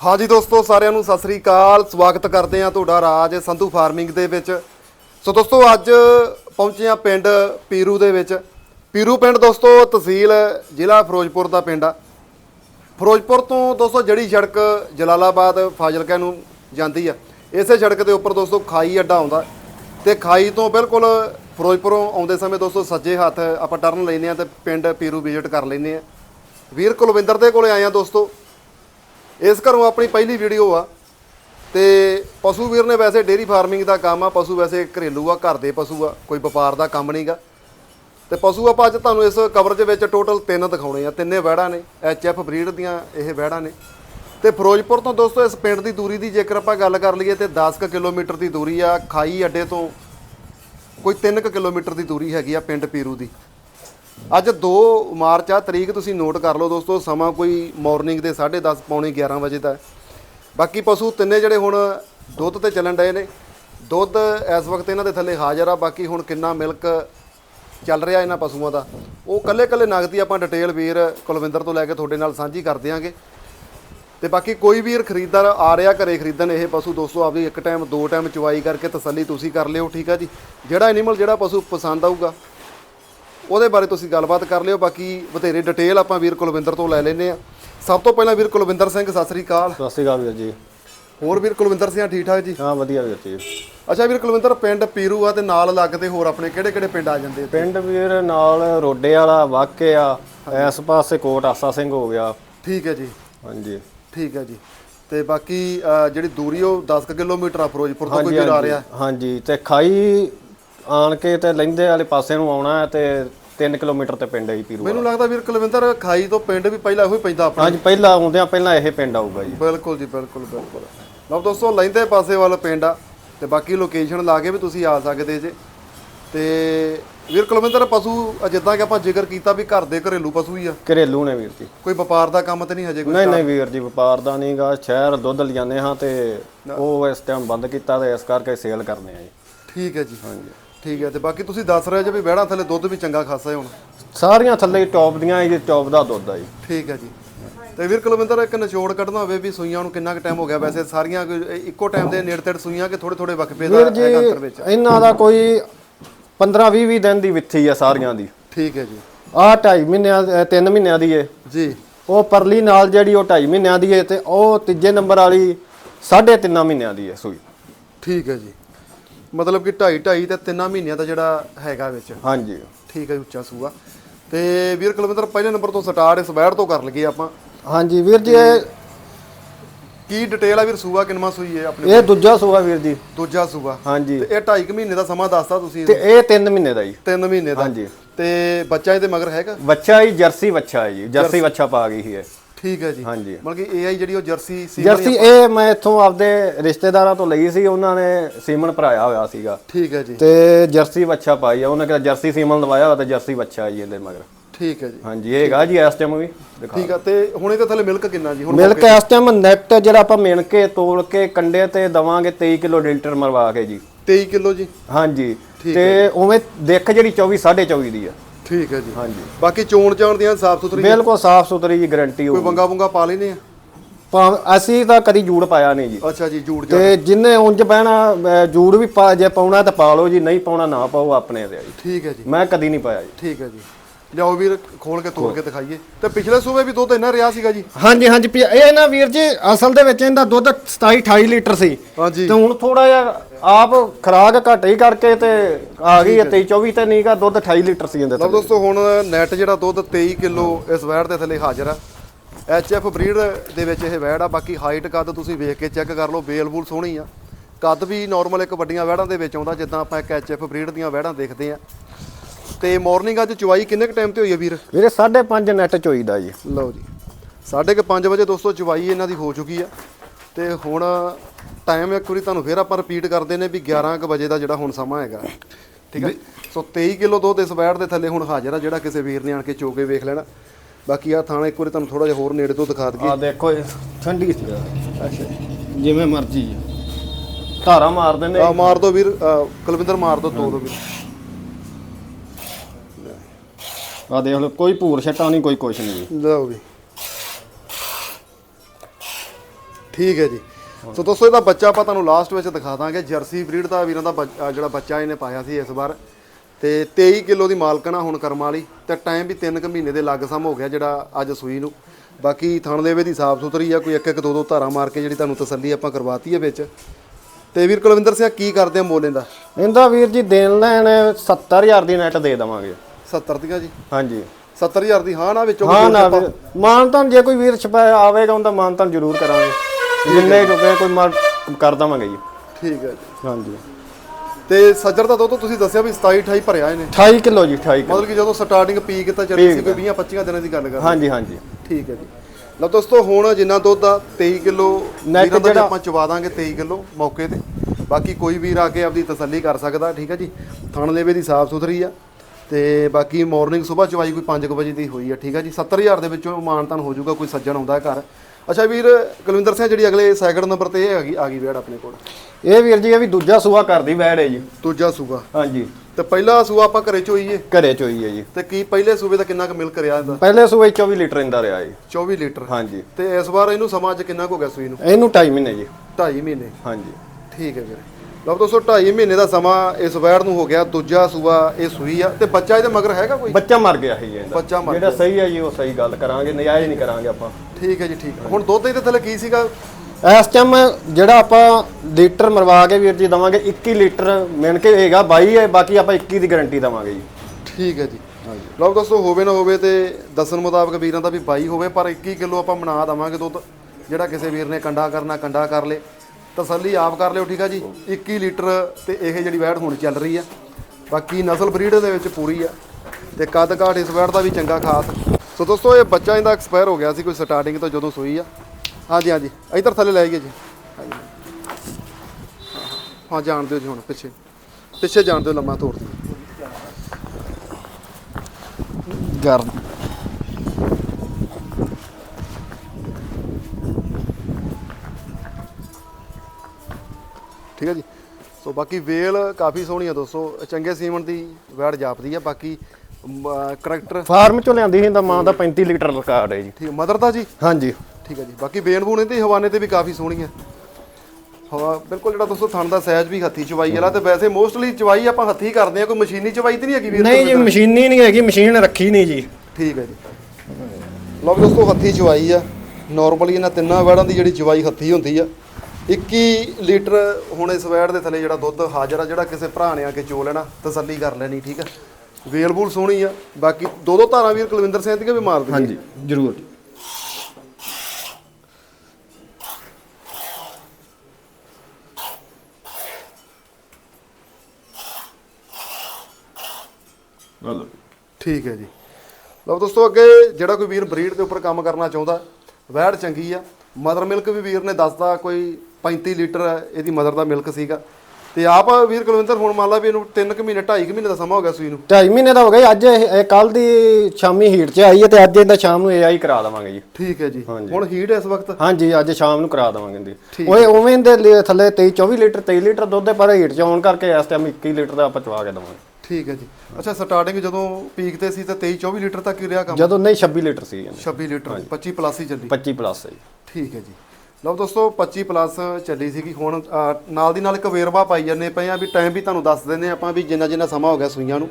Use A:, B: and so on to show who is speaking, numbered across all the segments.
A: ਹਾਂਜੀ ਦੋਸਤੋ, ਸਾਰਿਆਂ ਨੂੰ ਸਤਿ ਸ੍ਰੀ ਅਕਾਲ। ਸਵਾਗਤ ਕਰਦੇ ਆ ਤੁਹਾਡਾ ਰਾਜ ਸੰਧੂ ਫਾਰਮਿੰਗ ਦੇ ਵਿੱਚ। ਸੋ ਦੋਸਤੋ, ਅੱਜ ਪਹੁੰਚੇ ਆ ਪਿੰਡ ਪੀਰੂ ਦੇ ਵਿੱਚ। ਪੀਰੂ ਪਿੰਡ ਦੋਸਤੋ, ਤਹਿਸੀਲ ਜ਼ਿਲ੍ਹਾ ਫਿਰੋਜ਼ਪੁਰ ਦਾ ਪਿੰਡ ਆ। ਫਿਰੋਜ਼ਪੁਰ ਤੋਂ ਦੋਸਤੋ, ਜਿਹੜੀ ਸੜਕ ਜਲਾਲਾਬਾਦ ਫਾਜ਼ਿਲਕਾ ਨੂੰ ਜਾਂਦੀ ਆ, ਇਸੇ ਸੜਕ ਦੇ ਉੱਪਰ ਦੋਸਤੋ, ਖਾਈ ਅੱਡਾ ਆਉਂਦਾ। ਤੇ ਖਾਈ ਤੋਂ ਬਿਲਕੁਲ ਫਿਰੋਜ਼ਪੁਰੋਂ ਆਉਂਦੇ ਸਮੇਂ ਦੋਸਤੋ, ਸੱਜੇ ਹੱਥ ਆਪਾਂ ਟਰਨ ਲੈਨੇ ਆ ਤੇ ਪਿੰਡ ਪੀਰੂ ਵਿਜ਼ਿਟ ਕਰ ਲੈਨੇ ਆ ਵੀਰ ਕੁਲਵਿੰਦਰ ਦੇ ਕੋਲੇ ਆਏ ਆ ਦੋਸਤੋ। ਇਸ ਘਰੋਂ ਆਪਣੀ ਪਹਿਲੀ ਵੀਡੀਓ ਆ। ਤੇ ਪਸ਼ੂ ਵੀਰ ਨੇ ਵੈਸੇ ਡੇਰੀ ਫਾਰਮਿੰਗ ਦਾ ਕੰਮ ਆ, ਪਸ਼ੂ ਵੈਸੇ ਘਰੇਲੂ ਆ, ਘਰ ਦੇ ਪਸ਼ੂ ਆ, ਕੋਈ ਵਪਾਰ ਦਾ ਕੰਮ ਨਹੀਂਗਾ ਤੇ ਪਸ਼ੂ ਆਪਾਂ ਅੱਜ ਤੁਹਾਨੂੰ ਇਸ ਕਵਰੇਜ ਵਿੱਚ ਟੋਟਲ ਤਿੰਨ ਦਿਖਾਉਣੇ ਆ। ਤਿੰਨੇ ਵਹਿੜਾਂ ਨੇ ਐਫ ਬਰੀਡ ਦੀਆਂ ਇਹ ਵਹਿੜਾਂ ਨੇ। ਤੇ ਫਿਰੋਜ਼ਪੁਰ ਤੋਂ ਦੋਸਤੋ ਇਸ ਪਿੰਡ ਦੀ ਦੂਰੀ ਦੀ ਜੇਕਰ ਆਪਾਂ ਗੱਲ ਕਰ ਲਈਏ ਤੇ 10 ਕੁ ਕਿਲੋਮੀਟਰ ਦੀ ਦੂਰੀ ਆ। ਖਾਈ ਅੱਡੇ ਤੋਂ ਕੋਈ 3 ਕੁ ਕਿਲੋਮੀਟਰ ਦੀ ਦੂਰੀ ਹੈਗੀ ਆ ਪਿੰਡ ਪੀਰੂ ਦੀ। ਅੱਜ 2 ਮਾਰਚ ਆ, ਤਰੀਕ ਤੁਸੀਂ ਨੋਟ ਕਰ ਲਓ ਦੋਸਤੋ, ਸਮਾਂ ਕੋਈ ਮਾਰਨਿੰਗ ਦੇ 10:30 ਪੌਣੇ 11 ਵਜੇ ਦਾ ਬਾਕੀ ਪਸ਼ੂ ਤਿੰਨੇ ਜਿਹੜੇ ਹੁਣ ਦੁੱਧ ਤੇ ਚੱਲਣ ਡਏ ਨੇ। ਦੁੱਧ ਇਸ ਵਕਤ ਇਹਨਾਂ ਦੇ ਥੱਲੇ ਹਾਜ਼ਰ ਆ, ਬਾਕੀ ਹੁਣ ਕਿੰਨਾ ਮਿਲਕ ਚੱਲ ਰਿਹਾ ਇਹਨਾਂ ਪਸ਼ੂਆਂ ਦਾ। ਉਹ ਕੱਲੇ ਕੱਲੇ ਨਗਦੀ ਆਪਾਂ ਡਿਟੇਲ ਵੀਰ ਕੁਲਵਿੰਦਰ ਤੋਂ ਲੈ ਕੇ ਤੁਹਾਡੇ ਨਾਲ ਸਾਂਝੀ ਕਰ ਦਿਆਂਗੇ। ਤੇ ਬਾਕੀ ਕੋਈ ਵੀਰ ਖਰੀਦਦਾਰ ਆ ਰਿਹਾ ਘਰੇ ਖਰੀਦਣ ਇਹ ਪਸ਼ੂ ਦੋਸਤੋ, ਆਪਦੀ ਇੱਕ ਟਾਈਮ ਦੋ ਟਾਈਮ ਚਵਾਈ ਕਰਕੇ ਤਸੱਲੀ ਤੁਸੀਂ ਕਰ ਲਿਓ, ਠੀਕ ਆ ਜੀ? ਜਿਹੜਾ ਐਨੀਮਲ ਜਿਹੜਾ ਪਸ਼ੂ ਪਸੰਦ ਆਊਗਾ ਉਹਦੇ ਬਾਰੇ ਤੁਸੀਂ ਗੱਲਬਾਤ ਕਰ ਲਿਓ। ਬਾਕੀ ਬਥੇਰੇ ਡਿਟੇਲ ਆਪਾਂ ਵੀਰ ਕੁਲਵਿੰਦਰ ਤੋਂ ਲੈ ਲੈਨੇ ਆ ਸਭ ਤੋਂ ਪਹਿਲਾਂ ਵੀਰ ਕੁਲਵਿੰਦਰ ਸਿੰਘ ਸਤਿ ਸ੍ਰੀ ਅਕਾਲ।
B: ਸਤਿ ਸ਼੍ਰੀ ਅਕਾਲ ਵੀਰ ਜੀ।
A: ਹੋਰ ਵੀਰ ਕੁਲਵਿੰਦਰ ਸਿੰਘ ਠੀਕ ਠਾਕ ਜੀ?
B: ਹਾਂ ਵਧੀਆ ਵੀਰ ਜੀ।
A: ਅੱਛਾ ਵੀਰ ਕੁਲਵਿੰਦਰ ਪਿੰਡ ਪੀਰੂ ਆ ਤੇ ਨਾਲ ਲੱਗਦੇ ਹੋਰ ਆਪਣੇ ਕਿਹੜੇ ਕਿਹੜੇ ਪਿੰਡ ਆ ਜਾਂਦੇ?
B: ਪਿੰਡ ਵੀਰ ਨਾਲ ਰੋਡੇ ਵਾਲਾ ਵਾਕੇ ਆ ਇਸ ਪਾਸੇ ਕੋਟ ਆਸਾ ਸਿੰਘ ਹੋ ਗਿਆ।
A: ਠੀਕ ਹੈ ਜੀ।
B: ਹਾਂਜੀ।
A: ਠੀਕ ਹੈ ਜੀ। ਤੇ ਬਾਕੀ ਜਿਹੜੀ ਦੂਰੀ ਉਹ 10 ਕੁ ਕਿਲੋਮੀਟਰ ਆ ਫਿਰੋਜ਼ਪੁਰ ਤੋਂ ਕੋਈ ਵੀਰ ਆ ਰਿਹਾ।
B: ਹਾਂਜੀ ਤੇ ਖਾਈ ਆਣ ਕੇ ਤੇ ਲੈਂਦੇ ਵਾਲੇ ਪਾਸੇ ਨੂੰ ਆਉਣਾ ਹੈ ਤੇ 3 ਕਿਲੋਮੀਟਰ ਤੇ ਪਿੰਡ ਹੈ ਜੀ ਪੀਰੂ
A: ਮੈਨੂੰ ਲੱਗਦਾ ਵੀਰ ਕੁਲਵਿੰਦਰ ਖਾਈ ਤੋਂ ਪਿੰਡ ਵੀ ਪਹਿਲਾਂ ਉਹੀ ਪੈਂਦਾ ਆਪਣਾ
B: ਹਾਂਜੀ ਪਹਿਲਾਂ ਆਉਂਦਿਆਂ ਪਹਿਲਾਂ ਇਹ ਪਿੰਡ ਆਊਗਾ ਜੀ।
A: ਬਿਲਕੁਲ ਜੀ ਬਿਲਕੁਲ ਬਿਲਕੁਲ। ਲਓ ਦੋਸਤੋ ਲੈਂਦੇ ਪਾਸੇ ਵੱਲ ਪਿੰਡ ਆ ਤੇ ਬਾਕੀ ਲੋਕੇਸ਼ਨ ਲਾ ਕੇ ਵੀ ਤੁਸੀਂ ਆ ਸਕਦੇ ਜੇ। ਤੇ ਵੀਰ ਕੁਲਵਿੰਦਰ ਪਸ਼ੂ ਜਿੱਦਾਂ ਕਿ ਆਪਾਂ ਜ਼ਿਕਰ ਕੀਤਾ ਵੀ ਘਰ ਦੇ ਘਰੇਲੂ ਪਸ਼ੂ ਹੀ ਆ।
B: ਘਰੇਲੂ ਨੇ ਵੀਰ ਜੀ।
A: ਕੋਈ ਵਪਾਰ ਦਾ ਕੰਮ ਤੇ ਨਹੀਂ ਹਜੇ ਕੋਈ
B: ਨਹੀਂ ਨਹੀਂ ਵੀਰ ਜੀ ਵਪਾਰ ਦਾ ਨਹੀਂਗਾ। ਸ਼ਹਿਰ ਦੁੱਧ ਲਿਜਾਨੇ ਹਾਂ ਤੇ ਉਹ ਇਸ ਟਾਈਮ ਬੰਦ ਕੀਤਾ ਤੇ ਇਸ ਕਰਕੇ ਸੇਲ ਕਰਨੇ ਆ ਜੀ।
A: ਠੀਕ ਹੈ ਜੀ। ਹਾਂਜੀ। ਠੀਕ ਹੈ ਤੇ ਬਾਕੀ ਤੁਸੀਂ ਦੱਸ ਰਹੇ ਜੇ ਵੀ ਵਿਹੜਾਂ ਥੱਲੇ ਦੁੱਧ ਵੀ ਚੰਗਾ ਖਾਸਾ ਹੈ ਹੁਣ।
B: ਸਾਰੀਆਂ ਥੱਲੇ ਟੌਪ ਦੀਆਂ ਜੀ ਟੌਪ ਦਾ ਦੁੱਧ ਆ ਜੀ।
A: ਠੀਕ ਹੈ ਜੀ। ਤੇ ਵੀਰ ਕੁਲਵਿੰਦਰ ਇੱਕ ਨਿਚੋੜ ਕੱਢਣਾ ਹੋਵੇ ਵੀ ਸੂਈਆਂ ਨੂੰ ਕਿੰਨਾ ਕੁ ਟਾਈਮ ਹੋ ਗਿਆ ਵੈਸੇ ਸਾਰੀਆਂ ਕੋਈ ਇਹ ਇੱਕੋ ਟਾਈਮ ਦੇ ਨੇੜੇ ਤੇੜੇ ਸੂਈਆਂ ਕਿ ਥੋੜੇ ਥੋੜੇ ਵਕਫੇ ਦਾ
B: ਵੀਰ ਜੀ
A: ਹੈਗਾ ਅੰਤਰ ਵਿੱਚ?
B: ਇਹਨਾਂ ਦਾ ਕੋਈ 15 20 20 ਦਿਨ ਦੀ ਵਿੱਥੀ ਆ ਸਾਰੀਆਂ ਦੀ।
A: ਠੀਕ ਹੈ ਜੀ।
B: ਆਹ 2.5 ਮਹੀਨਿਆਂ 3 ਮਹੀਨਿਆਂ ਦੀ ਏ।
A: ਜੀ।
B: ਉਹ ਪਰਲੀ ਨਾਲ ਜਿਹੜੀ ਉਹ 2.5 ਮਹੀਨਿਆਂ ਦੀ ਏ ਤੇ ਉਹ ਤੀਜੇ ਨੰਬਰ ਵਾਲੀ 3.5 ਮਹੀਨਿਆਂ ਦੀ ਏ ਸੂਈ।
A: ਠੀਕ ਹੈ ਜੀ। ਮਤਲਬ ਕਿ 2.5 2.5 ਤੇ 3 ਮਹੀਨਿਆਂ ਦਾ ਜਿਹੜਾ ਹੈਗਾ ਵਿੱਚ।
B: ਹਾਂਜੀ।
A: ਠੀਕ ਹੈ ਜੀ, ਉੱਚਾ ਸੂਆ। ਤੇ ਵੀਰ ਕੁਲਵਿੰਦਰ ਪਹਿਲੇ ਨੰਬਰ ਤੋਂ ਸਟਾਰਟ ਇਸ ਵੈੜ ਤੋਂ ਕਰ ਲਈਏ ਆਪਾਂ।
B: ਹਾਂਜੀ ਵੀਰ ਜੀ ਇਹ
A: ਕੀ ਡਿਟੇਲ ਆ ਵੀਰ ਸੂਆ ਕਿੰਨਵਾਂ ਸੂਈ ਹੈ ਆਪਣੇ
B: ਇਹ ਦੂਜਾ ਸੂਆ ਵੀਰ ਜੀ।
A: ਦੂਜਾ ਸੂਆ।
B: ਹਾਂਜੀ।
A: ਤੇ ਇਹ 2.5 ਮਹੀਨੇ ਦਾ ਸਮਾਂ ਦੱਸਦਾ ਤੁਸੀਂ
B: ਤੇ ਇਹ 3 ਮਹੀਨੇ ਦਾ ਜੀ।
A: 3 ਮਹੀਨੇ ਦਾ।
B: ਹਾਂਜੀ।
A: ਤੇ ਬੱਚਾ ਇਹਦੇ ਮਗਰ ਹੈਗਾ?
B: ਬੱਚਾ ਹੀ ਜਰਸੀ ਬੱਚਾ ਹੈ ਜੀ ਜਰਸੀ ਬੱਚਾ ਪਾ ਗਈ ਹੈ
A: ਠੀਕ ਹੈ ਜੀ।
B: ਹਾਂਜੀ।
A: ਮਤਲਬ ਕਿ ਏਆਈ ਜਿਹੜੀ ਉਹ ਜਰਸੀ ਸੀ
B: ਜਰਸੀ ਇਹ ਮੈਂ ਇੱਥੋਂ ਆਪਦੇ ਰਿਸ਼ਤੇਦਾਰਾਂ ਤੋਂ ਲਈ ਸੀ ਉਹਨਾਂ ਨੇ ਸੀਮਨ ਭਰਾਇਆ ਹੋਇਆ ਸੀਗਾ।
A: ਠੀਕ ਹੈ ਜੀ।
B: ਤੇ ਜਰਸੀ ਬੱਚਾ ਪਾਈ ਆ ਉਹਨੇ ਕਿਹਾ ਜਰਸੀ ਸੀਮਨ ਲਵਾਇਆ ਹੋਇਆ ਤੇ ਜਰਸੀ ਬੱਚਾ ਜੀ ਇਹਦੇ ਮਗਰ।
A: ਠੀਕ ਹੈ ਜੀ।
B: ਹਾਂਜੀ ਇਹ ਹੈਗਾ ਜੀ ਇਸ ਟਾਈਮ ਵੀ ਦਿਖਾ
A: ਠੀਕ ਆ ਤੇ ਹੁਣ ਇਹਦੇ ਥੱਲੇ ਮਿਲਕ ਕਿੰਨਾ ਜੀ? ਹੁਣ
B: ਮਿਲਕ ਇਸ ਟਾਈਮ ਨੈਟ ਜਿਹੜਾ ਆਪਾਂ ਮਿਣ ਕੇ ਤੋਲ ਕੇ ਕੰਡੇ ਤੇ ਦਵਾਂਗੇ 23 ਕਿਲੋ ਲੀਟਰ ਮਰਵਾ ਕੇ ਜੀ।
A: 23 ਕਿਲੋ ਜੀ?
B: ਹਾਂਜੀ ਤੇ ਉਵੇਂ ਦੇਖ ਜਿਹੜੀ 24 24.5 ਦੀ ਆ।
A: ਠੀਕ ਹੈ ਜੀ।
B: ਹਾਂਜੀ।
A: ਬਾਕੀ ਚੋਣ ਚਾਣ ਦੀਆਂ ਸਾਫ਼ ਸੁਥਰੀ
B: ਬਿਲਕੁਲ ਸਾਫ਼ ਸੁਥਰੀ ਜੀ ਗਾਰੰਟੀ
A: ਕੋਈ ਵੰਗਾ ਵੰਗਾ ਪਾ ਲੈਨੇ ਆ?
B: ਅਸੀਂ ਤਾਂ ਕਦੀ ਜੂੜ ਪਾਇਆ ਨਹੀਂ ਜੀ।
A: ਅੱਛਾ ਜੀ ਜੂੜ ਜਾ
B: ਤੇ ਜਿੰਨੇ ਉਂਝ ਬਹਿਣਾ ਅਹ ਜੂੜ ਵੀ ਪਾ ਜੇ ਪਾਉਣਾ ਤਾਂ ਪਾ ਲਓ ਜੀ ਨਹੀਂ ਪਾਉਣਾ ਨਾ ਪਾਓ ਆਪਣੇ ਤੇ ਆ ਜੀ।
A: ਠੀਕ ਹੈ ਜੀ।
B: ਮੈਂ ਕਦੀ ਨਹੀਂ ਪਾਇਆ ਜੀ।
A: ਠੀਕ ਹੈ ਜੀ। ਲਿਆਓ ਵੀਰ ਖੋਲ ਕੇ ਤੋੜ ਕੇ ਦਿਖਾਈਏ। ਤੇ ਪਿਛਲੇ ਸੂਬੇ ਵੀ ਦੁੱਧ ਇੰਨਾ ਰਿਹਾ ਸੀਗਾ ਜੀ?
B: ਹਾਂਜੀ ਹਾਂਜੀ ਇਹ ਨਾ ਵੀਰ ਜੀ ਅਸਲ ਦੇ ਵਿੱਚ ਇਹਦਾ ਦੁੱਧ 27 28 ਲੀਟਰ ਸੀ।
A: ਹਾਂਜੀ।
B: ਤੇ ਹੁਣ ਥੋੜਾ ਜਿਹਾ ਆਪ ਖਰਾਕ ਘੱਟ ਹੀ ਕਰਕੇ ਤੇ ਆ ਗਈ ਹੈ 23 24 ਤੇ ਨਹੀਂਗਾ ਦੁੱਧ 28 ਲੀਟਰ ਸੀ ਇਹਦੇ
A: ਲਓ ਦੋਸਤੋ ਹੁਣ ਨੈਟ ਜਿਹੜਾ ਦੁੱਧ 23 ਕਿਲੋ ਇਸ ਵੈੜ ਦੇ ਥੱਲੇ ਹਾਜ਼ਰ ਆ। ਐਫ ਬਰੀਡ ਦੇ ਵਿੱਚ ਇਹ ਵੈੜ ਆ ਬਾਕੀ ਹਾਈਟ ਕੱਦ ਤੁਸੀਂ ਵੇਖ ਕੇ ਚੈੱਕ ਕਰ ਲਓ ਬੇਲ ਬੂਲ ਸੋਹਣੀ ਆ। ਕੱਦ ਵੀ ਨਾਰਮਲ ਇੱਕ ਵੱਡੀਆਂ ਵੈੜਾਂ ਦੇ ਵਿੱਚ ਆਉਂਦਾ ਜਿੱਦਾਂ ਆਪਾਂ ਇੱਕ ਐਫ ਬਰੀਡ ਦੀਆਂ ਵੈੜਾਂ ਦੇਖਦੇ ਆ। ਤੇ ਮਾਰਨਿੰਗ ਅੱਜ ਚੁਵਾਈ ਕਿੰਨੇ ਕ ਟਾਈਮ ਤੇ ਹੋਈ ਆ ਵੀਰ?
B: ਵੀਰੇ 5.5 ਨੈਟ ਚੋਈਦਾ ਜੀ।
A: ਲਓ ਜੀ। ਸਾਢੇ ਕੁ 5 ਵਜੇ ਦੋਸਤੋ ਚੁਵਾਈ ਇਹਨਾਂ ਦੀ ਹੋ ਚੁੱਕੀ ਆ। ਤੇ ਹੁਣ ਟਾਈਮ ਇੱਕ ਵਾਰੀ ਤੁਹਾਨੂੰ ਫੇਰ ਆਪਾਂ ਰਿਪੀਟ ਕਰਦੇ ਨੇ ਵੀ 11 ਕੁ ਵਜੇ ਦਾ ਜਿਹੜਾ ਹੁਣ ਸਮਾਂ ਹੈਗਾ। ਠੀਕ ਹੈ ਸੋ 23 ਕਿਲੋ ਦੁੱਧ ਇਸ ਵੈੜ ਦੇ ਥੱਲੇ ਹੁਣ ਹਾਜ਼ਰ ਆ ਜਿਹੜਾ ਕਿਸੇ ਵੀਰ ਨੇ ਆਣ ਕੇ ਚੋ ਕੇ ਵੇਖ ਲੈਣਾ। ਬਾਕੀ ਆ ਥਾਣਾ ਇੱਕ ਵਾਰੀ ਤੁਹਾਨੂੰ ਥੋੜਾ ਜਿਹਾ ਹੋਰ ਨੇੜੇ ਤੋਂ ਦਿਖਾ ਦਈਏ।
B: ਆ ਦੇਖੋ ਇਹ ਠੰਡੀ ਸੀ
A: ਅੱਛਾ
B: ਜਿਵੇਂ ਮਰਜ਼ੀ ਆ ਧਾਰਾ ਮਾਰ ਦਿੰਦੇ।
A: ਆ ਮਾਰ ਦੋ ਵੀਰ ਕੁਲਵਿੰਦਰ ਮਾਰ ਦੋ ਦੋ ਦੋ ਵੀਰ।
B: ਆ ਦੇਖ ਲਓ ਕੋਈ ਭੂਰ ਛਟਾ ਨਹੀਂ ਕੋਈ ਕੁਛ ਨਹੀਂ
A: ਲਓ ਵੀ। ਠੀਕ ਹੈ ਜੀ। ਸੋ ਦੋਸਤੋ ਇਹਦਾ ਬੱਚਾ ਆਪਾਂ ਤੁਹਾਨੂੰ ਲਾਸਟ ਵਿੱਚ ਦਿਖਾ ਦਾਂਗੇ। ਜਰਸੀ ਬਰੀਡ ਦਾ ਵੀਰਾਂ ਦਾ ਬੱਚ- ਅਹ ਜਿਹੜਾ ਬੱਚਾ ਇਹਨੇ ਪਾਇਆ ਸੀ ਇਸ ਵਾਰ। ਤੇ 23 ਕਿਲੋ ਦੀ ਮਾਲਕਣਾ ਹੁਣ ਕਰਮ ਵਾਲੀ। ਤੇ ਟਾਈਮ ਵੀ 3 ਕੁ ਮਹੀਨੇ ਦੇ ਲਗਸਮ ਹੋ ਗਿਆ ਜਿਹੜਾ ਅੱਜ ਸੂਈ ਨੂੰ। ਬਾਕੀ ਥਣ ਦੇਵੇ ਦੀ ਸਾਫ਼ ਸੁਥਰੀ ਆ ਕੋਈ ਇੱਕ ਇੱਕ ਦੋ ਦੋ ਧਾਰਾ ਮਾਰ ਕੇ ਜਿਹੜੀ ਤੁਹਾਨੂੰ ਤਸੱਲੀ ਆਪਾਂ ਕਰਵਾਤੀ ਹੈ ਵਿੱਚ। ਤੇ ਵੀਰ ਕੁਲਵਿੰਦਰ ਸਿੰਘ ਕੀ ਕਰਦੇ ਆ ਮੋਲੇ ਦਾ?
B: ਇਹਦਾ ਵੀਰ ਜੀ ਦੇਣ ਲੈਣ 70000 ਦੀ ਨੈਟ ਦੇ ਦੇਵਾਂਗੇ।
A: 70 ਦੀਆਂ ਜੀ।
B: ਹਾਂਜੀ।
A: 70000 ਦੀ ਹਾਂ ਨਾ ਵਿੱਚੋਂ
B: ਹਾਂ ਨਾ ਮਾਨਤਾਨ ਜੇ ਕੋਈ ਵੀਰ ਛਪਾ ਆਵੇਗਾ ਉਹਦਾ ਮਾਨਤਾਨ ਜ਼ਰੂਰ ਕਰਾਂਗੇ। ਜਿੰਨੇ ਕਹੇ ਕੋਈ ਮਾਰ ਕਰ ਦੇਵਾਂਗੇ ਜੀ।
A: ਠੀਕ ਹੈ ਜੀ।
B: ਹਾਂਜੀ।
A: ਤੇ ਸੱਜਰ ਦਾ ਦੁੱਧ ਤੁਸੀਂ ਦੱਸਿਆ ਵੀ 27 28 ਭਰਿਆ ਇਹਨੇ।
B: 28 ਕਿਲੋ ਜੀ 28 ਕਿਲੋ।
A: ਮਤਲਬ ਕਿ ਜਦੋਂ ਸਟਾਰਟਿੰਗ ਪੀਕ ਤਾਂ ਚੱਲੀ ਸੀ ਕੋਈ 20 25 ਦਿਨਾਂ ਦੀ ਗੱਲ ਕਰ
B: ਹਾਂਜੀ ਹਾਂਜੀ।
A: ਠੀਕ ਹੈ ਜੀ। ਲਓ ਦੋਸਤੋ ਹੁਣ ਜਿੰਨਾ ਦੁੱਧ ਆ 23 ਕਿਲੋ। ਦਾ
B: ਜਿਹੜਾ-
A: ਆਪਾਂ ਚਵਾ ਦਾਂਗੇ 23 ਕਿਲੋ ਮੌਕੇ ਤੇ। ਬਾਕੀ ਕੋਈ ਵੀਰ ਆ ਕੇ ਆਪਦੀ ਤਸੱਲੀ ਕਰ ਸਕਦਾ ਠੀਕ ਹੈ ਜੀ। ਥਣ ਲੇਵੇ ਦੀ ਸਾਫ਼ ਸੁਥਰੀ ਆ। ਤੇ ਬਾਕੀ ਮਾਰਨਿੰਗ ਸਵੇਰ ਚਵਾਈ ਕੋਈ 5 ਵਜੇ ਦੀ ਹੋਈ ਆ ਠੀਕ ਹੈ ਜੀ? 70000 ਦੇ ਵਿੱਚੋਂ ਮਾਨਤਾਨ ਹੋ ਜਾਊਗਾ ਕੋਈ ਸੱਜਣ ਆਉਂਦਾ ਹੈ ਘਰ। ਅੱਛਾ ਵੀਰ ਕੁਲਵਿੰਦਰ ਸਿੰਘ ਜਿਹੜੀ ਅਗਲੇ ਸੈਕਿੰਡ ਨੰਬਰ ਤੇ ਇਹ ਹੈਗੀ ਆ ਗਈ ਵੇੜ ਆਪਣੇ ਕੋਲ।
B: ਇਹ ਵੀਰ ਜੀ ਇਹ ਵੀ ਦੂਜਾ ਸੂਆ ਕਰਦੀ ਵੈੜ ਹੈ ਜੀ।
A: ਦੂਜਾ ਸੂਆ।
B: ਹਾਂਜੀ।
A: ਤੇ ਪਹਿਲਾ ਸੂਆ ਆਪਾਂ ਘਰੇ ਚੋਈਏ
B: ਘਰੇ ਚੋਈ ਹੈ ਜੀ।
A: ਤੇ ਕੀ ਪਹਿਲੇ ਸੂਬੇ ਦਾ ਕਿੰਨਾ ਕੁ ਮਿਲਕ ਰਿਹਾ ਇਹਦਾ?
B: ਪਹਿਲੇ ਸੂਏ 24 ਲੀਟਰ ਇੰਦਾ ਰਿਹਾ ਜੀ।
A: 24 ਲੀਟਰ।
B: ਹਾਂਜੀ।
A: ਤੇ ਇਸ ਵਾਰ ਇਹਨੂੰ ਸਮਾਂ ਅੱਜ ਕਿੰਨਾ ਕੁ ਹੋ ਗਿਆ ਸੂਈ ਨੂੰ?
B: ਇਹਨੂੰ 2.5 ਮਹੀਨੇ ਜੀ।
A: 2.5 ਮਹੀਨੇ।
B: ਹਾਂਜੀ।
A: ਠੀਕ ਹੈ ਵੀਰੇ। ਲਓ ਦੋਸਤੋ 2.5 ਮਹੀਨੇ ਦਾ ਸਮਾਂ ਇਸ ਵੈੜ ਨੂੰ ਹੋ ਗਿਆ ਦੂਜਾ ਸੂਆ ਇਹ ਸੂਈ ਆ। ਤੇ ਬੱਚਾ ਇਹਦੇ ਮਗਰ ਹੈਗਾ ਕੋਈ?
B: ਬੱਚਾ ਮਰ ਗਿਆ ਸੀ ਇਹਦਾ
A: ਬੱਚਾ ਮਰ
B: ਜਿਹੜਾ ਸਹੀ ਹੈ ਜੀ ਉਹ ਸਹੀ ਗੱਲ ਕਰਾਂਗੇ ਨਜਾਇਜ਼ ਨਹੀਂ ਕਰਾਂਗੇ ਆਪਾਂ।
A: ਠੀਕ ਹੈ ਜੀ ਠੀਕ ਹੁਣ ਦੁੱਧ ਇਹਦੇ ਥੱਲੇ ਕੀ ਸੀਗਾ?
B: ਇਸ ਟਾਈਮ ਜਿਹੜਾ ਆਪਾਂ ਲੀਟਰ ਮਰਵਾ ਕੇ ਵੀਰ ਜੀ ਦਵਾਂਗੇ 21 ਲੀਟਰ ਮਿਣ ਕੇ ਹੈਗਾ 22 ਹੈ ਬਾਕੀ ਆਪਾਂ 21 ਦੀ ਗਾਰੰਟੀ ਦਵਾਂਗੇ ਜੀ।
A: ਠੀਕ ਹੈ ਜੀ। ਲਓ ਦੋਸਤੋ ਹੋਵੇ ਨਾ ਹੋਵੇ ਤੇ ਦੱਸਣ ਮੁਤਾਬਕ ਵੀਰਾਂ ਦਾ ਵੀ 22 ਹੋਵੇ ਪਰ 21 ਕਿਲੋ ਆਪਾਂ ਬਣਾ ਦਵਾਂਗੇ ਦੁੱਧ ਜਿਹੜਾ ਕਿਸੇ ਵੀਰ ਨੇ ਕੰਡਾ ਕਰਨਾ ਕੰਡਾ ਕਰ ਲੇ। ਤਸੱਲੀ ਆਪ ਕਰ ਲਿਓ, ਠੀਕ ਆ ਜੀ? 21 ਲੀਟਰ ਤੇ ਇਹ ਜਿਹੜੀ ਵੈੜ ਹੁਣ ਚੱਲ ਰਹੀ ਆ। ਬਾਕੀ ਨਸਲ ਬਰੀਡ ਦੇ ਵਿੱਚ ਪੂਰੀ ਆ ਤੇ ਕੱਦ ਕਾਠ ਇਸ ਵੈੜ ਦਾ ਵੀ ਚੰਗਾ ਖਾਸ। ਸੋ ਦੋਸਤੋ, ਇਹ ਬੱਚਾ ਇਹਦਾ ਐਕਸਪਾਇਰ ਹੋ ਗਿਆ ਸੀ, ਕੋਈ ਸਟਾਰਟਿੰਗ ਤੋਂ ਜਦੋਂ ਸੂਈ ਆ। ਹਾਂਜੀ ਹਾਂਜੀ। ਇੱਧਰ ਥੱਲੇ ਲੈ ਗਏ ਜੀ। ਹਾਂ, ਜਾਣ ਦਿਓ ਜੀ ਹੁਣ ਪਿੱਛੇ। ਪਿੱਛੇ ਜਾਣ ਦਿਓ ਲੰਮਾ ਤੋੜ ਦਿਓ
B: ਗਰ
A: ਸੋ ਬਾਕੀ ਵੇਲ ਕਾਫੀ ਸੋਹਣੀ ਆ ਦੋਸਤੋ। ਚੰਗੇ ਸੀਮਨ ਦੀ ਵੈੜ ਜਾਪਦੀ ਆ ਬਾਕੀ ਕਰੈਕਟਰ
B: ਫਾਰਮ ਚੋਂ ਲਿਆਂਦੀ ਸੀ ਮਾਂ ਦਾ 35 ਲੀਟਰ ਰਿਕਾਰਡ ਹੈ ਜੀ।
A: ਠੀਕ ਮਦਰ ਦਾ ਜੀ?
B: ਹਾਂਜੀ।
A: ਠੀਕ ਹੈ ਜੀ ਬਾਕੀ ਬੇਨ ਬੂਨ ਇਹਦੇ ਹਵਾਨੇ ਤੇ ਵੀ ਕਾਫੀ ਸੋਹਣੀ ਆ। ਹਵਾ ਬਿਲਕੁਲ ਜਿਹੜਾ ਦੋਸਤੋ ਥਣ ਦਾ ਸਾਈਜ਼ ਵੀ ਹੱਥੀ ਚਵਾਈ ਵਾਲਾ ਤੇ ਵੈਸੇ ਮੋਸਟਲੀ ਚਵਾਈ ਆਪਾਂ ਹੱਥੀ ਕਰਦੇ ਆ ਕੋਈ ਮਸ਼ੀਨੀ ਚਵਾਈ ਤੇ ਨਹੀਂ ਹੈਗੀ ਵੀਰ
B: ਨਹੀਂ ਜੀ ਮਸ਼ੀਨੀ ਨਹੀਂ ਹੈਗੀ ਮਸ਼ੀਨ ਰੱਖੀ ਨਹੀਂ ਜੀ।
A: ਠੀਕ ਹੈ ਜੀ। ਲਓ ਦੋਸਤੋ ਹੱਥੀ ਚਵਾਈ ਆ। ਨਾਰਮਲੀ ਇਹਨਾਂ ਤਿੰਨਾਂ ਵੈੜਾਂ ਦੀ ਜਿਹੜੀ ਚਵਾਈ ਹੱਥੀ ਹੁੰਦੀ ਆ। 21 ਲੀਟਰ ਹੁਣ ਇਸ ਵੈੜ ਦੇ ਥੱਲੇ ਜਿਹੜਾ ਦੁੱਧ ਹਾਜ਼ਰ ਆ ਜਿਹੜਾ ਕਿਸੇ ਭਰਾ ਨੇ ਆ ਕੇ ਚੋ ਲੈਣਾ ਤਸੱਲੀ ਕਰ ਲੈਣੀ ਠੀਕ ਆ? ਵੇਲ ਬੂਲ ਸੋਹਣੀ ਆ। ਬਾਕੀ ਦੋ ਦੋ ਧਾਰਾਂ ਵੀਰ ਕੁਲਵਿੰਦਰ ਸਿੰਘ ਦੀਆਂ ਵੀ ਮਾਰ ਦਿੰਦੀ
B: ਹਾਂਜੀ ਜ਼ਰੂਰ।
A: ਠੀਕ ਹੈ ਜੀ। ਲਓ ਦੋਸਤੋ ਅੱਗੇ ਜਿਹੜਾ ਕੋਈ ਵੀਰ ਬਰੀਡ ਦੇ ਉੱਪਰ ਕੰਮ ਕਰਨਾ ਚਾਹੁੰਦਾ ਵੈੜ ਚੰਗੀ ਆ। ਮਦਰ ਮਿਲਕ ਵੀ ਵੀਰ ਨੇ ਦੱਸਦਾ ਕੋਈ 35 ਲੀਟਰ ਇਹਦੀ ਮਦਰ ਦਾ ਮਿਲਕ ਸੀਗਾ। ਤੇ ਆਪ ਵੀਰ ਕੁਲਵਿੰਦਰ ਹੁਣ ਮੰਨ ਲਾ ਵੀ ਇਹਨੂੰ 3 ਕੁ ਮਹੀਨੇ 2.5 ਮਹੀਨੇ ਦਾ ਸਮਾਂ ਹੋ ਗਿਆ ਸੂਈ ਨੂੰ।
B: ਢਾਈ ਮਹੀਨੇ ਦਾ ਹੋ ਗਿਆ ਜੀ। ਅੱਜ ਇਹ ਕੱਲ ਦੀ ਸ਼ਾਮੀ ਹੀਟ 'ਚ ਆਈ ਹੈ ਤੇ ਅੱਜ ਇਹਦਾ ਸ਼ਾਮ ਨੂੰ ਏਆਈ ਕਰਾ ਦੇਵਾਂਗੇ ਜੀ।
A: ਠੀਕ ਹੈ ਜੀ।
B: ਹਾਂਜੀ।
A: ਹੁਣ ਹੀਟ ਇਸ ਵਕਤ?
B: ਹਾਂਜੀ ਅੱਜ ਸ਼ਾਮ ਨੂੰ ਕਰਾ ਦੇਵਾਂਗੇ ਜੀ।
A: ਠੀਕ
B: ਓਏ ਉਵੇਂ ਦੇ ਥੱਲੇ 23 24 ਲੀਟਰ 23 ਲੀਟਰ ਦੁੱਧ ਹੈ ਪਰ ਹੀਟ 'ਚ ਆਉਣ ਕਰਕੇ ਇਸ ਟਾਈਮ 21 ਲੀਟਰ ਦਾ ਆਪਾਂ ਚਵਾ ਕੇ ਦੇਵਾਂਗੇ।
A: ਠੀਕ ਹੈ ਜੀ। ਅੱਛਾ ਸਟਾਰਟਿੰਗ ਜਦੋਂ ਪੀਕ ਤੇ ਸੀ ਤਾਂ 23 24 ਲੀਟਰ ਤੱਕ ਹੀ ਰਿਹਾ ਕੰਮ?
B: ਜਦੋਂ ਨਹੀਂ 26 ਲੀਟਰ ਸੀ ਇਹਨੇ।
A: 26 ਲੀਟਰ 25 ਪਲੱਸ ਹੀ ਚੱਲੀ।
B: 25 ਪਲੱਸ ਹੈ ਜੀ।
A: ਠੀਕ ਹੈ ਜੀ। ਲਓ ਦੋਸਤੋ 25 ਪਲੱਸ ਚੱਲੀ ਸੀਗੀ ਹੁਣ ਨਾਲ ਦੀ ਨਾਲ ਇੱਕ ਵੇਰਵਾ ਪਾਈ ਜਾਂਦੇ ਪਏ ਆ ਵੀ ਟਾਈਮ ਵੀ ਤੁਹਾਨੂੰ ਦੱਸ ਦਿੰਦੇ ਆਪਾਂ ਵੀ ਜਿੰਨਾ ਜਿੰਨਾ ਸਮਾਂ ਹੋ ਗਿਆ ਸੂਈਆਂ ਨੂੰ।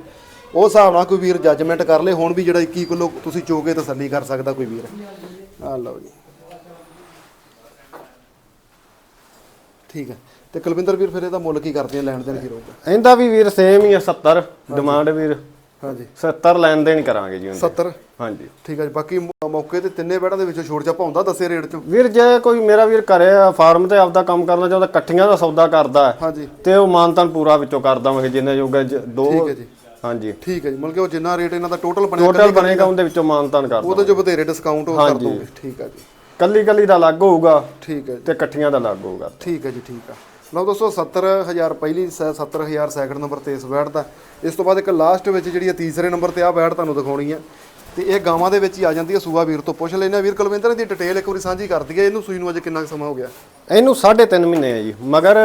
A: ਉਹ ਹਿਸਾਬ ਨਾਲ ਕੋਈ ਵੀਰ ਜੱਜਮੈਂਟ ਕਰ ਲੇ ਹੁਣ ਵੀ ਜਿਹੜਾ 21 ਕਿਲੋ ਤੁਸੀਂ ਚੋ ਕੇ ਤਸੱਲੀ ਕਰ ਸਕਦਾ ਕੋਈ ਵੀਰ। ਆ ਲਓ ਜੀ। ਠੀਕ ਹੈ ਤੇ ਕੁਲਵਿੰਦਰ ਵੀਰ ਫਿਰ ਇਹਦਾ ਮੁੱਲ ਕੀ ਕਰਦੇ ਆ ਲੈਣ ਦੇਣ ਕੀ ਰਹੂਗਾ?
B: ਇਹਦਾ ਵੀ ਵੀਰ ਸੇਮ ਹੀ ਹੈ 70 ਡਿਮਾਂਡ ਵੀਰ।
A: ਹਾਂਜੀ।
B: 70 ਲੈਣ ਦੇਣ ਕਰਾਂਗੇ ਜੀ ਉਹਦੀ
A: 70
B: ਹਾਂਜੀ।
A: ਠੀਕ ਹੈ ਜੀ ਬਾਕੀ ਮੌ- ਮੌਕੇ ਤੇ ਤਿੰਨੇ ਬੈੜਾਂ ਦੇ ਵਿੱਚੋਂ ਛੋੜ ਜਾ ਪਾਉਂਦਾ ਦੱਸੇ ਰੇਟ ਚੋਂ।
B: ਵੀਰ ਜੇ ਕੋਈ ਮੇਰਾ ਵੀਰ ਘਰੇ ਫਾਰਮ ਤੇ ਆਪਦਾ ਕੰਮ ਕਰਨਾ ਚਾਹੁੰਦਾ ਇਕੱਠੀਆਂ ਦਾ ਸੌਦਾ ਕਰਦਾ ਹੈ,
A: ਹਾਂਜੀ।
B: ਤੇ ਉਹ ਮਾਨਤਾਨ ਪੂਰਾ ਵਿੱਚੋਂ ਕਰ ਦਵਾਂਗੇ ਜਿੰਨੇ ਜੋਗਾ ਜ- ਦੋ
A: ਠੀਕ ਹੈ ਜੀ।
B: ਹਾਂਜੀ।
A: ਠੀਕ ਹੈ ਜੀ ਮਤਲਬ ਕਿ ਉਹ ਜਿੰਨਾ ਰੇਟ ਇਹਨਾਂ ਦਾ ਟੋਟਲ ਬਣਿਆ
B: ਟੋਟਲ ਬਣੇਗਾ ਉਹਦੇ ਵਿੱਚੋਂ ਮਾਨਤਾਨ ਕਰ
A: ਉਹਦੇ ਜੋ ਬਥੇਰੇ ਡਿਸਕਾਊਂਟ ਉਹ ਕਰ
B: ਹਾਂਜੀ।
A: ਦੋਗੇ ਠੀਕ ਹੈ ਜੀ।
B: ਕੱਲੀ ਕੱਲੀ ਦਾ ਅਲੱਗ ਹੋਊਗਾ
A: ਠੀਕ ਹੈ ਜੀ।
B: ਤੇ ਇਕੱਠੀਆਂ ਦਾ ਅਲੱਗ ਹੋਊਗਾ।
A: ਠੀਕ ਹੈ ਜੀ ਠੀਕ ਆ। ਲਓ ਦੋਸਤੋ 70000 ਪਹਿਲੀ ਸ- 70000 ਸੈਕਿੰਡ ਨੰਬਰ ਤੇ ਇਸ ਵੈਟ ਦਾ। ਇਸ ਤੋਂ ਬਾਅਦ ਇੱਕ ਲਾਸਟ ਵਿੱਚ ਜਿਹੜੀ ਤੀਸਰੇ ਨੰਬਰ ਤੇ ਆ ਵੈਟ ਤੁਹਾਨੂੰ ਦਿਖਾਉਣੀ ਆ। ਤੇ ਇਹ ਗਾਵਾਂ ਦੇ ਵਿੱਚ ਹੀ ਆ ਜਾਂਦੀ ਹੈ ਸੂਆ ਵੀਰ ਤੋਂ ਪੁੱਛ ਲੈਣਾ ਵੀਰ ਕੁਲਵਿੰਦਰ ਦੀ ਡਿਟੇਲ ਇੱਕ ਵਾਰੀ ਸਾਂਝੀ ਕਰ ਦਈਏ। ਇਹਨੂੰ ਸੂਈ ਨੂੰ ਅਜੇ ਕਿੰਨਾ ਸਮਾਂ ਹੋ ਗਿਆ?
B: ਇਹਨੂੰ 3.5 ਮਹੀਨੇ ਹੈ ਜੀ। ਮਗਰ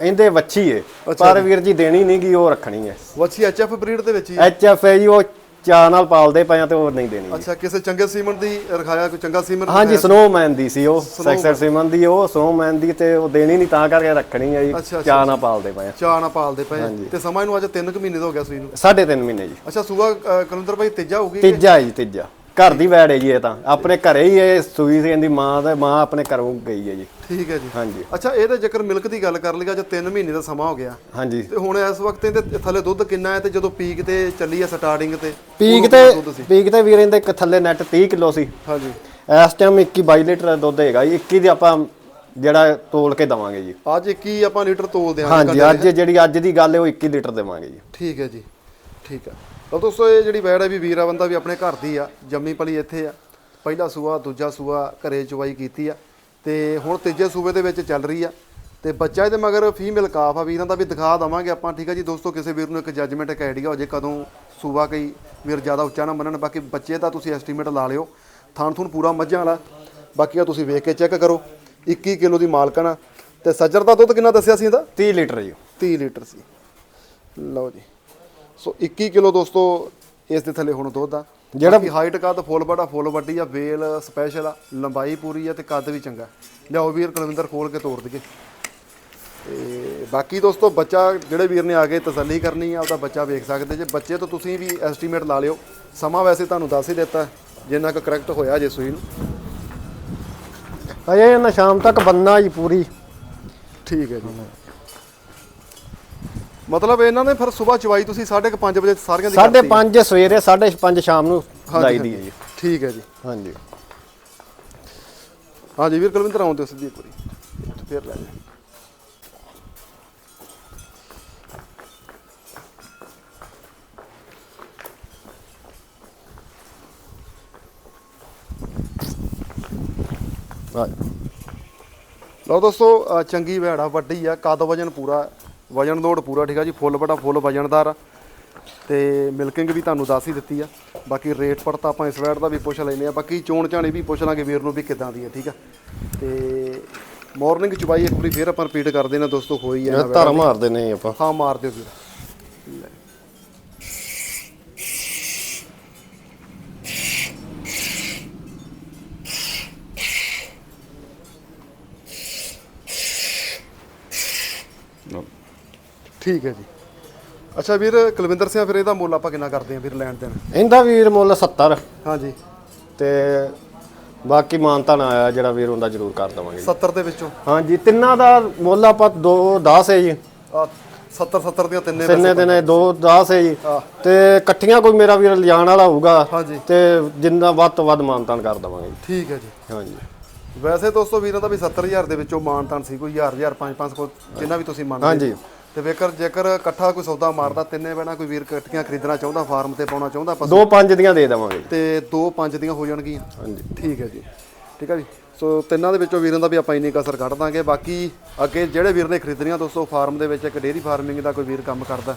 B: ਇਹਦੇ ਵੱਛੀ ਏ ਪਰ ਵੀਰ ਜੀ ਦੇਣੀ ਨਹੀਂ ਗੀ ਉਹ ਰੱਖਣੀ ਹੈ।
A: ਵੱਛੀ ਐਚਐਫ ਬਰੀਡ ਦੇ ਵਿੱਚ ਹੀ
B: ਐਚ ਐਫ ਹੈ ਜੀ ਉਹ ਚਾਹ ਨਾਲ ਪਾਲਦੇ ਪਏ ਆ ਤੇ ਉਹ ਨਹੀਂ ਦੇਣੀ
A: ਅੱਛਾ ਕਿਸੇ ਚੰਗੇ ਸੀਮਨ ਦੀ ਰਖਾਇਆ ਕੋਈ ਚੰਗਾ ਸੀਮਨ
B: ਹਾਂਜੀ ਸਨੋਮੈਨ ਦੀ ਸੀ ਉਹ ਸੈਕਸਰ ਸਿਮਨ ਦੀ ਉਹ ਸਨੋਮੈਨ ਦੀ ਤੇ ਉਹ ਦੇਣੀ ਨਹੀਂ ਤਾਂ ਕਰਕੇ ਰੱਖਣੀ ਆ ਜੀ। ਚਾਹ ਨਾਲ ਪਾਲਦੇ ਪਏ ਆ।
A: ਚਾਹ ਨਾ ਪਾਲਦੇ ਪਏ ਤੇ ਸਮਾਂ ਇਹਨੂੰ ਅੱਜ 3 ਕੁ ਮਹੀਨੇ ਦਾ ਹੋ ਗਿਆ ਸੂਈ ਨੂੰ
B: ਸਾਢੇ ਤਿੰਨ ਮਹੀਨੇ ਜੀ।
A: ਅੱਛਾ ਸੂਆ ਕਲੰਦਰ ਭਾਈ ਤੀਜਾ ਹੋਊਗੀ
B: ਤੀਜਾ ਜੀ ਤੀਜਾ। ਘਰ ਦੀ ਵੈੜ ਹੈ ਜੀ ਇਹ ਤਾਂ। ਆਪਣੇ ਘਰੇ ਹੀ ਇਹ ਸੂਈ ਸੀ ਇਹਦੀ ਮਾਂ ਦਾ ਮਾਂ ਆਪਣੇ ਘਰੋਂ ਗਈ ਹੈ ਜੀ।
A: ਠੀਕ ਹੈ ਜੀ।
B: ਹਾਂਜੀ।
A: ਅੱਛਾ ਇਹਦੇ ਜੇਕਰ ਮਿਲਕ ਦੀ ਗੱਲ ਕਰ ਲਈਏ ਅੱਜ 3 ਮਹੀਨੇ ਦਾ ਸਮਾਂ ਹੋ ਗਿਆ।
B: ਹਾਂਜੀ।
A: ਤੇ ਹੁਣ ਇਸ ਵਕਤ ਇਹਦੇ ਥੱਲੇ ਦੁੱਧ ਕਿੰਨਾ ਹੈ ਤੇ ਜਦੋਂ ਪੀਕ ਤੇ ਚੱਲੀ ਆ ਸਟਾਰਟਿੰਗ ਤੇ
B: ਪੀਕ ਤੇ ਪੀਕ ਤੇ ਵੀਰ ਇਹਦੇ ਇੱਕ ਥੱਲੇ ਨੈਟ 30 ਕਿਲੋ ਸੀ।
A: ਹਾਂਜੀ।
B: ਇਸ ਟਾਈਮ 21 22 ਲੀਟਰ ਦੁੱਧ ਹੈਗਾ ਜੀ। 21 ਦੀ ਆਪਾਂ ਜਿਹੜਾ ਤੋਲ ਕੇ ਦਵਾਂਗੇ ਜੀ।
A: ਅੱਜ 21 ਆਪਾਂ ਲੀਟਰ ਤੋਲ ਦਿਆਂਗੇ
B: ਹਾਂਜੀ ਅੱਜ ਜਿਹੜੀ ਅੱਜ ਦੀ ਗੱਲ ਹੈ ਉਹ 21 ਲੀਟਰ ਦੇਵਾਂਗੇ ਜੀ।
A: ਠੀਕ ਹੈ ਜੀ। ਠੀਕ ਹੈ। ਤਾਂ ਦੋਸਤੋ ਇਹ ਜਿਹੜੀ ਵੈੜ ਹੈ ਵੀ ਵੀਰਾ ਬੰਦਾ ਵੀ ਆਪਣੇ ਘਰ ਦੀ ਆ ਜੰਮੀ ਪਲੀ ਇੱਥੇ ਆ। ਪਹਿਲਾ ਸੂਆ ਦੂਜਾ ਸੂਆ ਘਰੇ ਚਵਾਈ ਕੀਤੀ ਆ। ਤੇ ਹੁਣ ਤੀਜੇ ਸੂਬੇ ਦੇ ਵਿੱਚ ਚੱਲ ਰਹੀ ਆ। ਤੇ ਬੱਚਾ ਇਹਦੇ ਮਗਰ ਫੀਮੇਲ ਕਾਫ ਆ ਵੀਰਾਂ ਦਾ ਵੀ ਦਿਖਾ ਦਵਾਂਗੇ ਆਪਾਂ ਠੀਕ ਹੈ ਜੀ? ਦੋਸਤੋ ਕਿਸੇ ਵੀਰ ਨੂੰ ਇੱਕ ਜੱਜਮੈਂਟ ਇੱਕ ਆਈਡੀਆ ਹੋ ਜੇ ਕਦੋਂ ਸੂਆ ਕਈ ਵੀਰ ਜ਼ਿਆਦਾ ਉੱਚਾ ਨਾ ਮੰਨਣ ਬਾਕੀ ਬੱਚੇ ਦਾ ਤੁਸੀਂ ਐਸਟੀਮੇਟ ਲਾ ਲਿਓ। ਥਾਣ ਥੂਣ ਪੂਰਾ ਮੱਝਾਂ ਵਾਲਾ। ਬਾਕੀ ਆ ਤੁਸੀਂ ਵੇਖ ਕੇ ਚੈੱਕ ਕਰੋ 21 ਕਿਲੋ ਦੀ ਮਾਲਕਣ ਆ। ਤੇ ਸੱਜਰ ਦਾ ਦੁੱਧ ਕਿੰਨਾ ਦੱਸਿਆ ਸੀ ਇਹਦਾ?
B: 30 ਲੀਟਰ ਜੀ।
A: 30 ਲੀਟਰ ਸੀ। ਲਓ ਜੀ। ਸੋ 21 ਕਿਲੋ ਦੋਸਤੋ ਇਸ ਦੇ ਥੱਲੇ ਹੁਣ ਦੁੱਧ ਆ।
B: ਜਿਹੜਾ-
A: ਜਿਹੜਾ ਹਾਈਟ ਕੱਦ ਫੁੱਲ ਬੜਾ ਫੁੱਲ ਵੱਡੀ ਆ ਵੇਲ ਸਪੈਸ਼ਲ ਆ ਲੰਬਾਈ ਪੂਰੀ ਆ ਤੇ ਕੱਦ ਵੀ ਚੰਗਾ। ਲਿਆਓ ਵੀਰ ਕੁਲਵਿੰਦਰ ਖੋਲ ਕੇ ਤੋੜ ਦਈਏ। ਤੇ ਬਾਕੀ ਦੋਸਤੋ ਬੱਚਾ ਜਿਹੜੇ ਵੀਰ ਨੇ ਆ ਕੇ ਤਸੱਲੀ ਕਰਨੀ ਆ ਉਹਦਾ ਬੱਚਾ ਵੇਖ ਸਕਦੇ ਜੇ। ਬੱਚੇ ਤੋਂ ਤੁਸੀਂ ਵੀ ਐਸਟੀਮੇਟ ਲਾ ਲਿਓ। ਸਮਾਂ ਵੈਸੇ ਤੁਹਾਨੂੰ ਦੱਸ ਹੀ ਦਿੱਤਾ ਜਿੰਨਾ ਕੁ ਕਰੈਕਟ ਹੋਇਆ ਜੇ ਸੂਈ ਨੂੰ।
B: ਅਜੇ ਇਹਨਾਂ ਸ਼ਾਮ ਤੱਕ ਬੰਨਾ ਜੀ ਪੂਰੀ।
A: ਠੀਕ ਹੈ ਜੀ। ਮਤਲਬ ਇਹਨਾਂ ਨੇ ਫਿਰ ਸਵੇਰ ਚਵਾਈ ਤੁਸੀਂ 5:30 ਵਜੇ ਸਾਰੀਆਂ ਦੀ
B: ਸਾਢੇ
A: ਕਰਤੀ?
B: 5 ਸਵੇਰੇ 5:30 ਸ਼ਾਮ ਨੂੰ
A: ਹਾਂਜੀ,
B: ਲਾਈ ਦੀ ਹੈ ਜੀ।
A: ਠੀਕ ਹੈ ਜੀ।
B: ਹਾਂਜੀ।
A: ਹਾਂਜੀ ਵੀਰ ਕੁਲਵਿੰਦਰ ਆਉਂਦੇ ਸਿੱਧੀ ਇੱਕ ਵਾਰੀ। ਫੇਰ ਲੈ ਜਾ
B: ਹਾਂਜੀ।
A: ਲਓ ਦੋਸਤੋ ਅ, ਚੰਗੀ ਵੈੜਾ ਵੱਡੀ ਆ ਕੱਦ ਵਜਨ ਪੂਰਾ ਵਜਨ ਲੋਡ ਪੂਰਾ ਠੀਕ ਆ ਜੀ ਫੁੱਲ ਬੜਾ ਫੁੱਲ ਵਜਨਦਾਰ ਆ। ਤੇ ਮਿਲਕਿੰਗ ਵੀ ਤੁਹਾਨੂੰ ਦੱਸ ਹੀ ਦਿੱਤੀ ਆ। ਬਾਕੀ ਰੇਟ ਪੜਤਾ ਆਪਾਂ ਇਸ ਵੈੜ ਦਾ ਵੀ ਪੁੱਛ ਲੈਨੇ ਆ। ਬਾਕੀ ਚੋਣ ਝਾਣੀ ਵੀ ਪੁੱਛ ਲਾਂਗੇ ਵੀਰ ਨੂੰ ਵੀ ਕਿੱਦਾਂ ਦੀ ਆ ਠੀਕ ਆ। ਤੇ ਮਾਰਨਿੰਗ ਚਵਾਈ ਇੱਕ ਵਾਰੀ ਫੇਰ ਆਪਾਂ ਰਿਪੀਟ ਕਰ ਦੇਣਾ ਦੋਸਤੋ ਹੋਈ ਆ
B: ਧਰ ਮਾਰਦੇ ਨੇ ਆਪਾਂ।
A: ਹਾਂ ਮਾਰ ਦਿਓ ਵੀਰ ਠੀਕ ਹੈ ਜੀ। ਅੱਛਾ ਵੀਰ ਕੁਲਵਿੰਦਰ ਸਿੰਘ ਫਿਰ ਇਹਦਾ ਮੁੱਲ ਆਪਾਂ ਕਿੰਨਾ ਕਰਦੇ ਆ ਵੀਰ ਲੈਣ ਦੇਣ?
B: ਇਹਦਾ ਵੀਰ ਮੁੱਲ 70
A: ਹਾਂਜੀ।
B: ਤੇ ਬਾਕੀ ਮਾਨਤਾ ਨਾ ਆਇਆ ਜਿਹੜਾ ਵੀਰ ਹੁੰਦਾ ਜ਼ਰੂਰ ਕਰ ਦਵਾਂਗੇ
A: 70 ਦੇ ਵਿੱਚੋਂ?
B: ਹਾਂਜੀ ਤਿੰਨਾਂ ਦਾ ਮੁੱਲ ਆਪਾਂ 2 10 ਹੈ ਜੀ।
A: ਆ 70 70 ਦੀਆਂ ਤਿੰਨੇ
B: ਤਿੰਨੇ ਦਿਨੇ 2 10 ਹੈ ਜੀ। ਤੇ ਇਕੱਠੀਆਂ ਕੋਈ ਮੇਰਾ ਵੀਰ ਲਿਜਾਣ ਵਾਲਾ ਹੋਊਗਾ
A: ਹਾਂਜੀ।
B: ਤੇ ਜਿੰਨਾ ਵੱਧ ਤੋਂ ਵੱਧ ਮਾਨਤਾਨ ਕਰ ਦਵਾਂਗੇ।
A: ਠੀਕ ਹੈ ਜੀ।
B: ਹਾਂਜੀ।
A: ਵੈਸੇ ਦੋਸਤੋ ਵੀਰਾਂ ਦਾ ਵੀ 70000 ਦੇ ਵਿੱਚੋਂ ਮਾਨਤਾਨ ਸੀ ਕੋਈ 1000 1000 5 5 ਕੋ ਜਿੰਨਾ ਵੀ ਤੁਸੀਂ ਮੰਨਦੇ
B: ਹਾਂਜੀ।
A: ਤੇ ਵੇਖਰ ਜੇਕਰ ਇਕੱਠਾ ਕੋਈ ਸੌਦਾ ਮਾਰਦਾ ਤਿੰਨੇ ਬੈਣਾ ਕੋਈ ਵੀਰ ਇਕੱਠੀਆਂ ਖਰੀਦਣਾ ਚਾਹੁੰਦਾ ਫਾਰਮ ਤੇ ਪਾਉਣਾ ਚਾਹੁੰਦਾ ਪਸ਼ੂ
B: ਦੋ ਪੰਜ ਦੀਆਂ ਦੇ ਦੇਵਾਂਗੇ।
A: ਤੇ ਦੋ ਪੰਜ ਦੀਆਂ ਹੋ ਜਾਣਗੀਆਂ।
B: ਹਾਂਜੀ।
A: ਠੀਕ ਹੈ ਜੀ। ਠੀਕ ਹੈ ਜੀ। ਸੋ ਤਿੰਨਾਂ ਦੇ ਵਿੱਚੋਂ ਵੀਰਾਂ ਦਾ ਵੀ ਆਪਾਂ ਇੰਨੀ ਕਸਰ ਕੱਢ ਦਾਂਗੇ। ਬਾਕੀ ਅੱਗੇ ਜਿਹੜੇ ਵੀਰ ਨੇ ਖਰੀਦਣੀਆਂ ਦੋਸਤੋ ਫਾਰਮ ਦੇ ਵਿੱਚ ਇੱਕ ਡੇਅਰੀ ਫਾਰਮਿੰਗ ਦਾ ਕੋਈ ਵੀਰ ਕੰਮ ਕਰਦਾ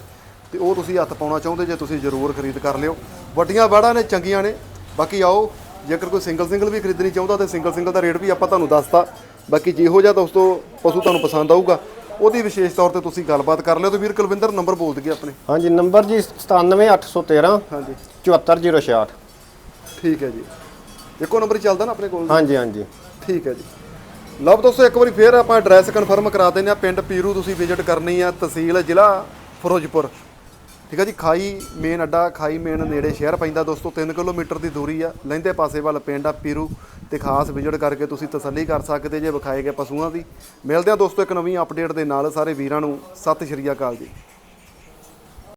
A: ਤੇ ਉਹ ਤੁਸੀਂ ਹੱਥ ਪਾਉਣਾ ਚਾਹੁੰਦੇ ਜੇ ਤੁਸੀਂ ਜ਼ਰੂਰ ਖਰੀਦ ਕਰ ਲਿਓ। ਵੱਡੀਆਂ ਬਾੜਾਂ ਨੇ ਚੰਗੀਆਂ ਨੇ। ਬਾਕੀ ਆਓ ਜੇਕਰ ਕੋਈ ਸਿੰਗਲ ਸਿੰਗਲ ਵੀ ਖਰੀਦਣੀ ਚਾਹੁੰਦਾ ਤੇ ਸਿੰਗਲ ਸਿੰਗਲ ਦਾ ਰੇਟ ਵੀ ਆਪਾਂ ਤੁਹਾਨੂੰ ਦੱਸਤਾ। ਬਾਕੀ ਜਿਹੋ ਜਿਹਾ ਦੋਸਤੋ ਪਸ਼ੂ ਤੁਹਾਨੂੰ ਪਸੰਦ ਆਊਗਾ ਉਹਦੀ ਵਿਸ਼ੇਸ਼ ਤੌਰ ਤੇ ਤੁਸੀਂ ਗੱਲਬਾਤ ਕਰ ਲਿਓ ਤੇ ਵੀਰ ਕੁਲਵਿੰਦਰ ਨੰਬਰ ਬੋਲ ਦਈਏ ਆਪਣੇ।
B: ਹਾਂਜੀ ਨੰਬਰ ਜੀ 97813
A: ਹਾਂਜੀ।
B: 74066
A: ਠੀਕ ਹੈ ਜੀ। ਇੱਕੋ ਨੰਬਰ ਹੀ ਚੱਲਦਾ ਨਾ ਆਪਣੇ ਕੋਲ?
B: ਹਾਂਜੀ ਹਾਂਜੀ।
A: ਠੀਕ ਹੈ ਜੀ। ਲਓ ਦੋਸਤੋ ਇੱਕ ਵਾਰੀ ਫੇਰ ਆਪਾਂ ਐਡਰੈਸ ਕਨਫਰਮ ਕਰਾ ਦਿੰਦੇ ਆ ਪਿੰਡ ਪੀਰੂ ਤੁਸੀਂ ਵਿਜ਼ਿਟ ਕਰਨੀ ਆ ਤਹਿਸੀਲ ਜ਼ਿਲ੍ਹਾ ਫਿਰੋਜ਼ਪੁਰ। ਠੀਕ ਹੈ ਜੀ ਖਾਈ ਮੇਨ ਅੱਡਾ ਖਾਈ ਮੇਨ ਨੇੜੇ ਸ਼ਹਿਰ ਪੈਂਦਾ ਦੋਸਤੋ। 3 ਕਿਲੋਮੀਟਰ ਦੀ ਦੂਰੀ ਆ। ਲਹਿੰਦੇ ਪਾਸੇ ਵੱਲ ਪਿੰਡ ਆ ਪੀਰੂ। ਤੇ ਖਾਸ ਵਿਜ਼ਿਟ ਕਰਕੇ ਤੁਸੀਂ ਤਸੱਲੀ ਕਰ ਸਕਦੇ ਜੇ ਵਿਖਾਏ ਗਏ ਪਸ਼ੂਆਂ ਦੀ। ਮਿਲਦੇ ਆ ਦੋਸਤੋ ਇੱਕ ਨਵੀਂ ਅਪਡੇਟ ਦੇ ਨਾਲ। ਸਾਰੇ ਵੀਰਾਂ ਨੂੰ ਸਤਿ ਸ਼੍ਰੀ ਅਕਾਲ ਜੀ।